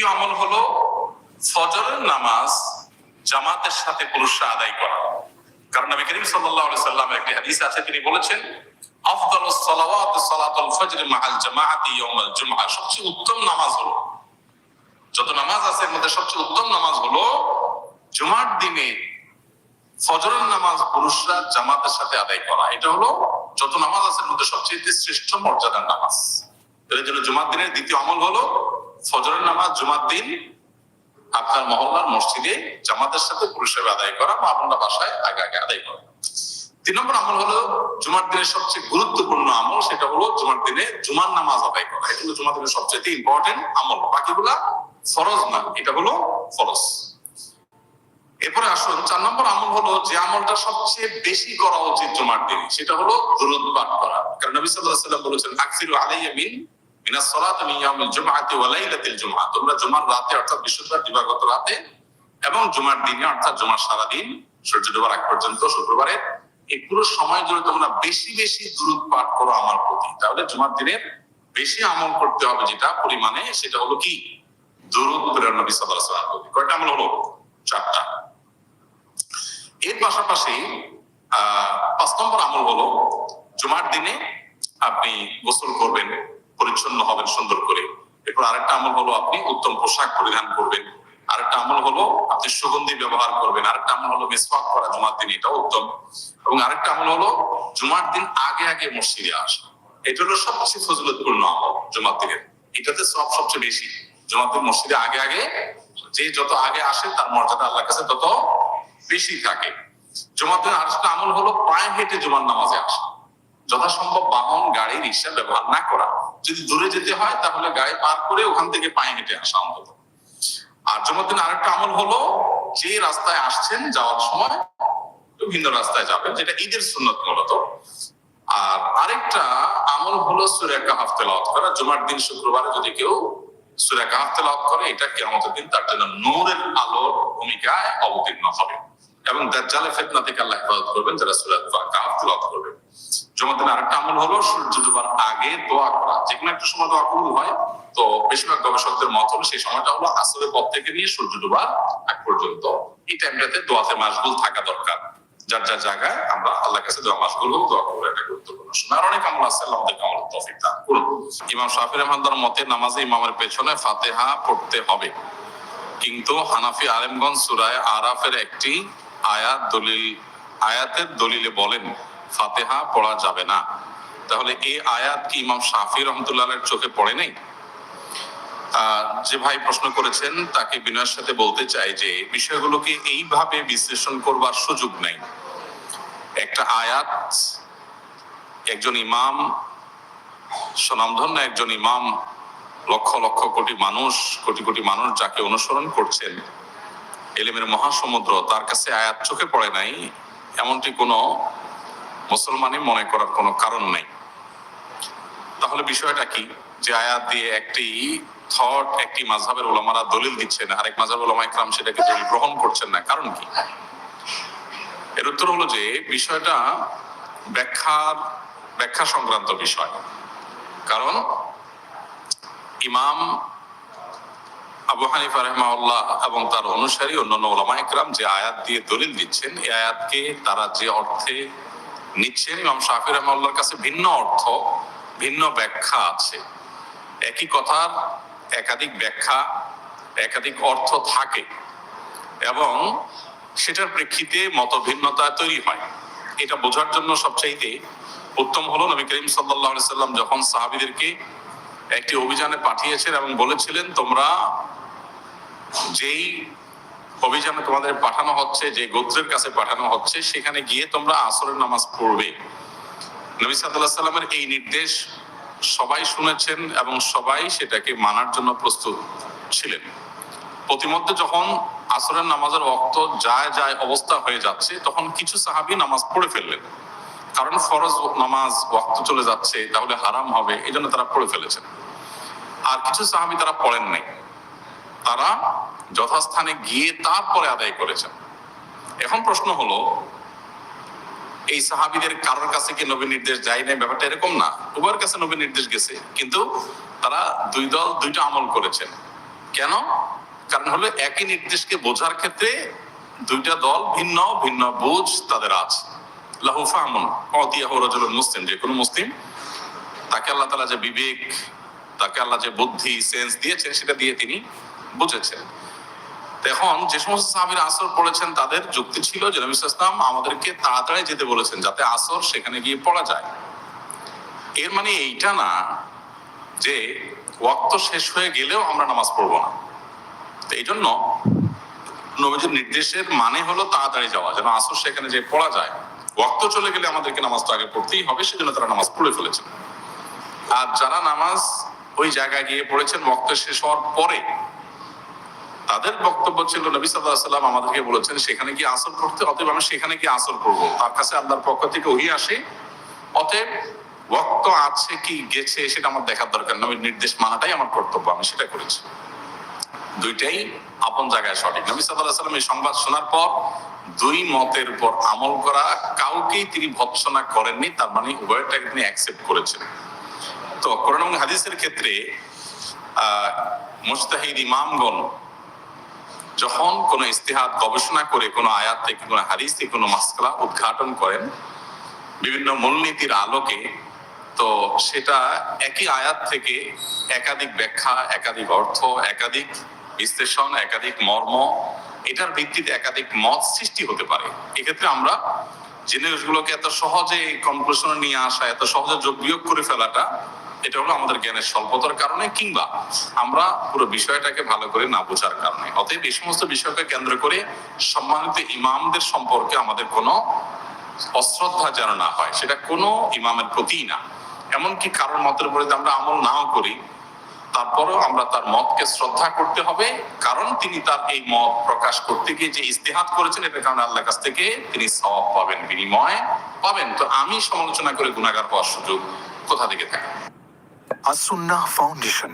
দ্বিতীয় আমল হলো ফজরের নামাজ জামাতের সাথে পুরুষরা আদায় করা। কারণ নবী করিম সাল্লাল্লাহু আলাইহি একটি হাদিস আছে, তিনি বলেছেন সালাওয়াত সালাতুল ফজর জামাআতি ইয়াউমাল জুমআহ সবচেয়ে উত্তম নামাজ হলো, যত নামাজ আছে, এর মধ্যে সবচেয়ে উত্তম নামাজ হলো জুমার দিনে ফজরের নামাজ পুরুষরা জামাতের সাথে আদায় করা। এটা হলো যত নামাজ আছে মধ্যে সবচেয়ে শ্রেষ্ঠ মর্যাদার নামাজ। এর জন্য জুমার দিনের দ্বিতীয় আমল হলো ফজরের নামাজ জুমার দিন আপনার মহল্লার মসজিদে জামাতের সাথে পুরুষের আদায় করা, মা বোনরা বাসায় আগে আগে আদায় করা। তিন নম্বর আমল হলো জুমার দিনের সবচেয়ে গুরুত্বপূর্ণ আমল, সেটা হলো জুমার দিনে জুমার নামাজ আদায় করা। এটা হলো জুমার দিনের সবচেয়ে ইম্পর্টেন্ট আমল। বাকিগুলা ফরজ না, এটা হলো ফরজ। এরপরে আসুন, চার নম্বর আমল হলো যে আমলটা সবচেয়ে বেশি করা উচিত জুমার দিনে, সেটা হলো দুরুদ পাঠ করা। কারণ নবী আলাইহি সাল্লাম বলেছেন, আকসিরু আলাইয়া মিন মিন জুমআতি ওয়া লাইলাতিল জুমআ। তোমরা জুমার রাতে অর্থাৎ দিবাগত রাতে এবং জুমার দিনে অর্থাৎ জুমার সারা দিন সূর্য ডোবার আগ পর্যন্ত শুক্রবারে এই পুরো সময় জুড়ে তোমরা বেশি বেশি পাঠ করো আমার প্রতি। তাহলে জুমার দিনের বেশি আমল করতে হবে যেটা পরিমাণে, সেটা হলো কি? দুরুদ প্রেরণ নবী সাল্লাল্লাহু আলাইহি কয়টা আমল হলো? চারটা। এর পাশাপাশি, আহ, পাঁচ নম্বর আমল হলো, জুমার দিনে আপনি গোসল করবেন। পরিচ্ছন্ন হবেন সুন্দর করে। এরপর আরেকটা আমল হলো আপনি উত্তম পোশাক পরিধান করবেন। আরেকটা আমল হলো আপনি সুগন্ধি ব্যবহার করবেন। আরেকটা আমল হলো মিসওয়াক করা জুমার দিন এটা উত্তম। এবং আরেকটা আমল হলো জুমার দিন আগে আগে মসজিদে আসা। এটা হলো সবচেয়ে ফজিলতপূর্ণ আমল জুমার দিনের এটাতে সব সবচেয়ে বেশি। জুমার দিন মসজিদে আগে আগে যে যত আগে আসে তার মর্যাদা আল্লাহর কাছে তত বেশি থাকে। জুমার দিন আরেকটা আমল হলো পায়ে হেঁটে জুমার নামাজে আসা। যথাসম্ভব বাহন, গাড়ি, রিক্সা ব্যবহার না করা। যদি দূরে যেতে হয়, তাহলে গায়ে পার করে ওখান থেকে পায়ে হেঁটে আসা অন্তত আর জমার দিন আরেকটা আমল হলো, যে রাস্তায় আসছেন যাওয়ার সময় ভিন্ন রাস্তায় যাবেন, যেটা ঈদের সুন্নত মূলত। আর আরেকটা আমল হলো সুরে কাহাফ তেলাওয়াত করা। জুমার দিন শুক্রবারে যদি কেউ সুরে কাহাফ তেলাওয়াত করে, এটা কেয়ামতের দিন তার জন্য নূরের আলোর ভূমিকায় অবতীর্ণ হবে। এবং দাজ্জালের ফিতনা থেকে আল্লাহ হেফাজত করবেন, যারা সূরা কাহাফ তেলাওয়াত করবে। দিন আরেকটা আমল হলো, সূর্য ডুবার আগে দোয়া করা। যে কোনো একটা সময় দোয়া কবুল হয়। তো বেশিরভাগ গবেষকদের মত হলো, সেই সময়টা হলো আসরের পর থেকে নিয়ে সূর্য ডুবার আগ পর্যন্ত। এই টাইমটাতে দোয়াতে মাসগুল থাকা দরকার। যার যার জায়গায় আমরা আল্লাহর কাছে দোয়া মাসগুল হোক, দোয়া করব, এটা গুরুত্বপূর্ণ। শোনা অনেক আমল আছে আল্লাহ আমাদেরকে আমল তৌফিক দান করুন। ইমাম শাফি রহমানদার মতে, নামাজে ইমামের পেছনে ফাতেহা পড়তে হবে। কিন্তু হানাফি আলেমগঞ্জ সুরায় আরাফের একটি আয়াত দলিল আয়াতের দলিলে বলেন ফাতেহা পড়া যাবে না। তাহলে এই আয়াত কি ইমাম শাফি রহমতুল্লাহের চোখে পড়ে নেই? যে ভাই প্রশ্ন করেছেন, তাকে বিনয়ের সাথে বলতে চাই যে, বিষয়গুলোকে এইভাবে বিশ্লেষণ করবার সুযোগ নেই। একটা আয়াত, একজন ইমাম, স্বনামধন্য একজন ইমাম, লক্ষ লক্ষ কোটি মানুষ, কোটি কোটি মানুষ যাকে অনুসরণ করছেন, এলেমের মহাসমুদ্র, তার কাছে আয়াত চোখে পড়ে নাই, এমনটি কোনো মুসলমানই মনে করার কোনো কারণ নেই। তাহলে বিষয়টা কি? যে আয়াত দিয়ে একটি থট একটি মাঝহের ওলামারা দলিল দিচ্ছেন, আরেক মাঝহের ওলামা ইকরাম সেটাকে দলিল গ্রহণ করছেন না। কারণ কি? এর উত্তর হলো যে বিষয়টা ব্যাখ্যার, ব্যাখ্যা সংক্রান্ত বিষয়। কারণ ইমাম আবু হানিফা রহমাউল্লাহ এবং তার অনুসারী অন্যান্য ওলামা ইকরাম যে আয়াত দিয়ে দলিল দিচ্ছেন, এই আয়াতকে তারা যে অর্থে নিচ্ছেন ইমাম শাফি রহমাউল্লাহর কাছে ভিন্ন অর্থ, ভিন্ন ব্যাখ্যা আছে। একই কথার একাধিক ব্যাখ্যা, একাধিক অর্থ থাকে এবং সেটার প্রেক্ষিতে মতভিন্নতা তৈরি হয়। এটা বোঝার জন্য সবচাইতে উত্তম হলো নবী করিম সাল্লাহ সাল্লাম যখন সাহাবিদেরকে একটি অভিযানে পাঠিয়েছেন এবং বলেছিলেন, তোমরা যেই অভিযানে তোমাদের পাঠানো হচ্ছে, যে গোত্রের কাছে পাঠানো হচ্ছে, সেখানে গিয়ে তোমরা আসরের নামাজ পড়বে। নবী সাল্লাহ সাল্লামের এই নির্দেশ সবাই শুনেছেন এবং সবাই সেটাকে মানার জন্য প্রস্তুত ছিলেন। প্রতিমধ্যে যখন আসরের নামাজের অক্ত যায় যায় অবস্থা হয়ে যাচ্ছে, তখন কিছু সাহাবি নামাজ পড়ে ফেললেন। কারণ ফরজ নামাজ ওয়াক্ত চলে যাচ্ছে, তাহলে হারাম হবে এই জন্য তারা পড়ে ফেলেছেন। আর কিছু সাহাবি তারা পড়েন নাই। যথাস্থানে গিয়ে তারপরে আদায় করেছেন। এখন প্রশ্ন হলো, এই সাহাবিদের কারোর কাছে কি নবী নির্দেশ যায় না ব্যাপারটা এরকম না। উভয়ের কাছে নবী নির্দেশ গেছে, কিন্তু তারা দুই দল, দুইটা আমল করেছেন। কেন? কারণ হলো একই নির্দেশকে বোঝার ক্ষেত্রে দুইটা দল ভিন্ন ভিন্ন বুঝ তাদের আছে। লাহু ফাহমুন অতিয়াহ রাজুলুন মুসলিম, যে কোনো মুসলিম, তাকে আল্লাহ তাআলা যে বিবেক, তাকে আল্লাহ যে বুদ্ধি, সেন্স দিয়েছেন, সেটা দিয়ে তিনি বুঝেছেন। এখন যে সমস্ত সাহাবীরা আসর পড়েছেন, তাদের যুক্তি ছিল যে নবী ইসলাম আমাদেরকে তাড়াতাড়ি যেতে বলেছেন যাতে আসর সেখানে গিয়ে পড়া যায়। এর মানে এইটা না যে ওয়াক্ত শেষ হয়ে গেলেও আমরা নামাজ পড়ব না। এই জন্য নবীজির নির্দেশের মানে হলো তাড়াতাড়ি যাওয়া, যেন আসর সেখানে যে পড়া যায়। ওয়াক্ত চলে গেলে আমাদেরকে নামাজটা আগে পড়তেই হবে, সেজন্য তারা নামাজ পড়ে ফেলেছেন। আর যারা নামাজ ওই জায়গায় গিয়ে পড়েছেন, ওয়াক্ত শেষ হওয়ার পরে তাদের বক্তব্য ছিল, নবী সাল্লাহ সাল্লাম আমাদেরকে বলেছেন, সেখানে গিয়ে আসর পড়তে অতএব আমি সেখানে গিয়ে আসর করব। তার কাছে আল্লাহর পক্ষ থেকে ওই আসে, অতএব ওয়াক্ত আছে কি, গেছে, সেটা আমার দেখার দরকার নবীর নির্দেশ মানাটাই আমার কর্তব্য, আমি সেটা করেছি। দুইটাই আপন জায়গায় সঠিক। নবী সাল্লাহ সাল্লাম এই সংবাদ শোনার পর দুই মতের উপর আমল করা কাউকেই তিনি ভৎসনা করেননি, তার মানে উভয়টাকে তিনি অ্যাকসেপ্ট করেছেন। তো কোরআন এবং হাদিসের ক্ষেত্রে, আহ মুস্তাহিদ ইমামগণ যখন কোনো ইস্তেহাদ গবেষণা করে, কোনো আয়াত থেকে, কোনো হাদিস থেকে, কোনো মাসকালা উদ্ঘাটন করেন, বিভিন্ন মূলনীতির আলোকে, তো সেটা একই আয়াত থেকে একাধিক ব্যাখ্যা, একাধিক অর্থ, একাধিক বিশ্লেষণ, একাধিক মর্ম, এটার ভিত্তিতে একাধিক মত সৃষ্টি হতে পারে। এক্ষেত্রে আমরা জিনিসগুলোকে এত সহজে কনক্লুশনে নিয়ে আসা, এত সহজে যোগ বিয়োগ করে ফেলাটা এটা হলো আমাদের জ্ঞানের স্বল্পতার কারণে কিংবা আমরা পুরো বিষয়টাকে ভালো করে না বোঝার কারণে। অতএব এই সমস্ত বিষয়কে কেন্দ্র করে সম্মানিত ইমামদের সম্পর্কে আমাদের কোনো অশ্রদ্ধা যেন না হয়, সেটা কোনো ইমামের প্রতিই না। এমনকি কারোর মতের উপরে আমরা আমল নাও করি, তারপরেও আমরা তার মতকে শ্রদ্ধা করতে হবে, কারণ তিনি তার এই মত প্রকাশ করতে গিয়ে যে ইস্তেহাত করেছেন, এটার কারণে আল্লাহর কাছ থেকে তিনি সওয়াব পাবেন, বিনিময় পাবেন। তো আমি সমালোচনা করে গুণাগার হওয়ার সুযোগ কোথা থেকে থাকে? আসুন্নাহ ফাউন্ডেশন